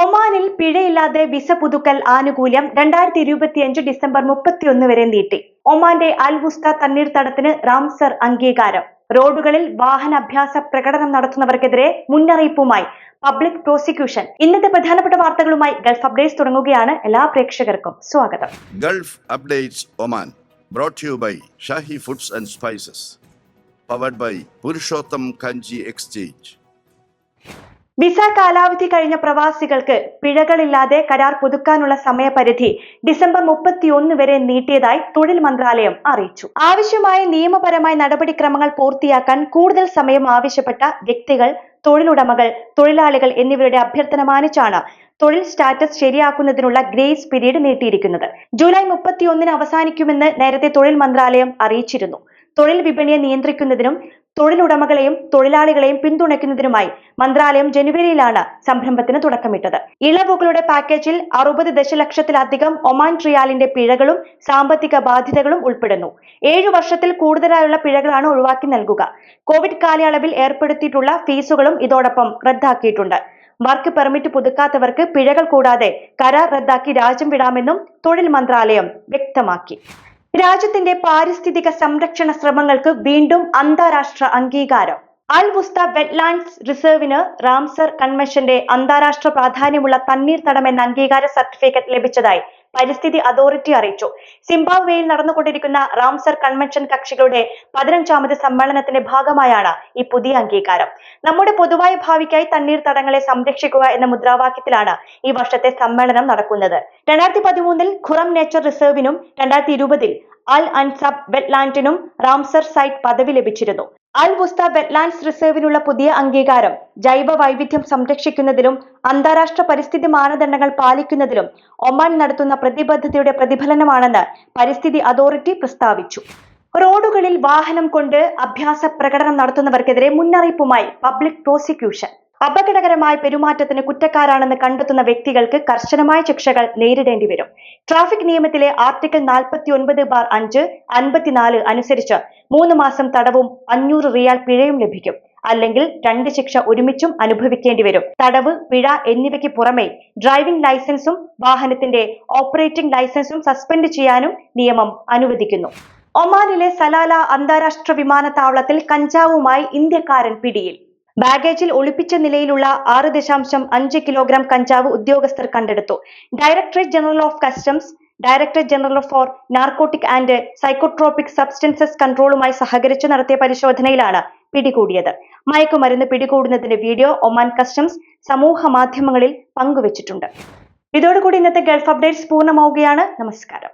ഒമാനിൽ പിഴയില്ലാതെ വിസ പുതുക്കൽ ആനുകൂല്യം രണ്ടായിരത്തി ഇരുപത്തിയഞ്ച് ഡിസംബർ മുപ്പത്തിയൊന്ന് വരെ നീട്ടി. ഒമാന്റെ അൽ വുസ്ത തണ്ണീർത്തടത്തിന് റാംസർ അംഗീകാരം. റോഡുകളിൽ വാഹനാഭ്യാസ പ്രകടനം നടത്തുന്നവർക്കെതിരെ മുന്നറിയിപ്പുമായി പബ്ലിക് പ്രോസിക്യൂഷൻ. ഇന്നത്തെ പ്രധാനപ്പെട്ട വാർത്തകളുമായി ഗൾഫ് അപ്ഡേറ്റ്സ് തുടങ്ങുകയാണ്. എല്ലാ പ്രേക്ഷകർക്കും സ്വാഗതം. Gulf updates Oman brought you by Shahi foods and spices powered by Purushottam Kanji exchange visa കാലാവധി കഴിഞ്ഞ പ്രവാസികൾക്ക് പിഴകളില്ലാതെ കരാർ പുതുക്കാനുള്ള സമയപരിധി ഡിസംബർ മുപ്പത്തിയൊന്ന് വരെ നീട്ടിയതായി തൊഴിൽ മന്ത്രാലയം അറിയിച്ചു. ആവശ്യമായ നിയമപരമായ നടപടിക്രമങ്ങൾ പൂർത്തിയാക്കാൻ കൂടുതൽ സമയം ആവശ്യപ്പെട്ട വ്യക്തികൾ തൊഴിലുടമകൾ തൊഴിലാളികൾ എന്നിവരുടെ അഭ്യർത്ഥന മാനിച്ചാണ് തൊഴിൽ സ്റ്റാറ്റസ് ശരിയാക്കുന്നതിനുള്ള ഗ്രേസ് പീരീഡ് നീട്ടിയിരിക്കുന്നത്. ജൂലൈ മുപ്പത്തിയൊന്നിന് അവസാനിക്കുമെന്ന് നേരത്തെ തൊഴിൽ മന്ത്രാലയം അറിയിച്ചിരുന്നു. തൊഴിൽ വിപണിയെ നിയന്ത്രിക്കുന്നതിനും തൊഴിലുടമകളെയും തൊഴിലാളികളെയും പിന്തുണയ്ക്കുന്നതിനുമായി മന്ത്രാലയം ജനുവരിയിലാണ് സംരംഭത്തിന് തുടക്കമിട്ടത്. ഇളവുകളുടെ പാക്കേജിൽ അറുപത് ദശലക്ഷത്തിലധികം ഒമാൻ ട്രിയാലിന്റെ പിഴകളും സാമ്പത്തിക ബാധ്യതകളും ഉൾപ്പെടുന്നു. ഏഴു വർഷത്തിൽ കൂടുതലായുള്ള പിഴകളാണ് ഒഴിവാക്കി നൽകുക. കോവിഡ് കാലയളവിൽ ഏർപ്പെടുത്തിയിട്ടുള്ള ഫീസുകളും ഇതോടൊപ്പം റദ്ദാക്കിയിട്ടുണ്ട്. വർക്ക് പെർമിറ്റ് പുതുക്കാത്തവർക്ക് പിഴകൾ കൂടാതെ കരാർ റദ്ദാക്കി രാജ്യം വിടാമെന്നും തൊഴിൽ മന്ത്രാലയം വ്യക്തമാക്കി. രാജ്യത്തിന്റെ പാരിസ്ഥിതിക സംരക്ഷണ ശ്രമങ്ങൾക്ക് വീണ്ടും അന്താരാഷ്ട്ര അംഗീകാരം. അൽ വുസ്ത വെറ്റ്ലാൻഡ്സ് റിസർവിന് റാംസർ കൺവെൻഷന്റെ അന്താരാഷ്ട്ര പ്രാധാന്യമുള്ള തണ്ണീർത്തടം എന്ന അംഗീകാര സർട്ടിഫിക്കറ്റ് ലഭിച്ചതായി പരിസ്ഥിതി അതോറിറ്റി അറിയിച്ചു. സിംബാബ്വേയിൽ നടന്നുകൊണ്ടിരിക്കുന്ന റാംസർ കൺവെൻഷൻ കക്ഷികളുടെ പതിനഞ്ചാമത് സമ്മേളനത്തിന്റെ ഭാഗമായാണ് ഈ പുതിയ അംഗീകാരം. നമ്മുടെ പൊതുവായ ഭാവിക്കായി തണ്ണീർത്തടങ്ങളെ സംരക്ഷിക്കുക എന്ന മുദ്രാവാക്യത്തിലാണ് ഈ വർഷത്തെ സമ്മേളനം നടക്കുന്നത്. രണ്ടായിരത്തി പതിമൂന്നിൽ ഖുറം നേച്ചർ റിസർവിനും രണ്ടായിരത്തി ഇരുപതിൽ അൽ അൻസബ് വെറ്റ്ലാൻഡിനും റാംസർ സൈറ്റ് പദവി ലഭിച്ചിരുന്നു. അൽ വുസ്ത വെറ്റ്ലാൻഡ്സ് റിസർവിനുള്ള പുതിയ അംഗീകാരം. ജൈവ വൈവിധ്യം സംരക്ഷിക്കുന്നതിലും അന്താരാഷ്ട്ര പരിസ്ഥിതി മാനദണ്ഡങ്ങൾ പാലിക്കുന്നതിലും ഒമാൻ നടത്തുന്ന പ്രതിബദ്ധതയുടെ പ്രതിഫലനമാണെന്ന് പരിസ്ഥിതി അതോറിറ്റി പ്രസ്താവിച്ചു. റോഡുകളിൽ വാഹനം കൊണ്ട് അഭ്യാസ പ്രകടനം നടത്തുന്നവർക്കെതിരെ മുന്നറിയിപ്പുമായി പബ്ലിക് പ്രോസിക്യൂഷൻ. അപകടകരമായ പെരുമാറ്റത്തിന് കുറ്റക്കാരാണെന്ന് കണ്ടെത്തുന്ന വ്യക്തികൾക്ക് കർശനമായ ശിക്ഷകൾ നേരിടേണ്ടി വരും. ട്രാഫിക് നിയമത്തിലെ ആർട്ടിക്കിൾ നാൽപ്പത്തി ഒൻപത് ബാർ അഞ്ച് അൻപത്തിനാല് അനുസരിച്ച് മൂന്ന് മാസം തടവും അഞ്ഞൂറ് റിയാൽ പിഴയും ലഭിക്കും. അല്ലെങ്കിൽ രണ്ട് ശിക്ഷ ഒരുമിച്ചും അനുഭവിക്കേണ്ടി വരും. തടവ് പിഴ എന്നിവയ്ക്ക് പുറമെ ഡ്രൈവിംഗ് ലൈസൻസും വാഹനത്തിന്റെ ഓപ്പറേറ്റിംഗ് ലൈസൻസും സസ്പെൻഡ് ചെയ്യാനും നിയമം അനുവദിക്കുന്നു. ഒമാനിലെ സലാല അന്താരാഷ്ട്ര വിമാനത്താവളത്തിൽ കഞ്ചാവുമായി ഇന്ത്യക്കാരൻ പിടിയിൽ. ബാഗേജിൽ ഒളിപ്പിച്ച നിലയിലുള്ള ആറ് ദശാംശം അഞ്ച് കിലോഗ്രാം കഞ്ചാവ് ഉദ്യോഗസ്ഥർ കണ്ടെടുത്തു. Directorate general of customs directorate general for narcotic and psychotropic substances കൺട്രോളുമായി സഹകരിച്ച് നടത്തിയ പരിശോധനയിലാണ് പിടികൂടിയത്. മയക്കുമരുന്ന് പിടികൂടുന്നതിന്റെ വീഡിയോ ഒമാൻ കസ്റ്റംസ് സമൂഹ മാധ്യമങ്ങളിൽ പങ്കുവച്ചിട്ടുണ്ട്. ഇതോടുകൂടി ഇന്നത്തെ ഗൾഫ് അപ്ഡേറ്റ്സ് പൂർണമാവുകയാണ്. നമസ്കാരം.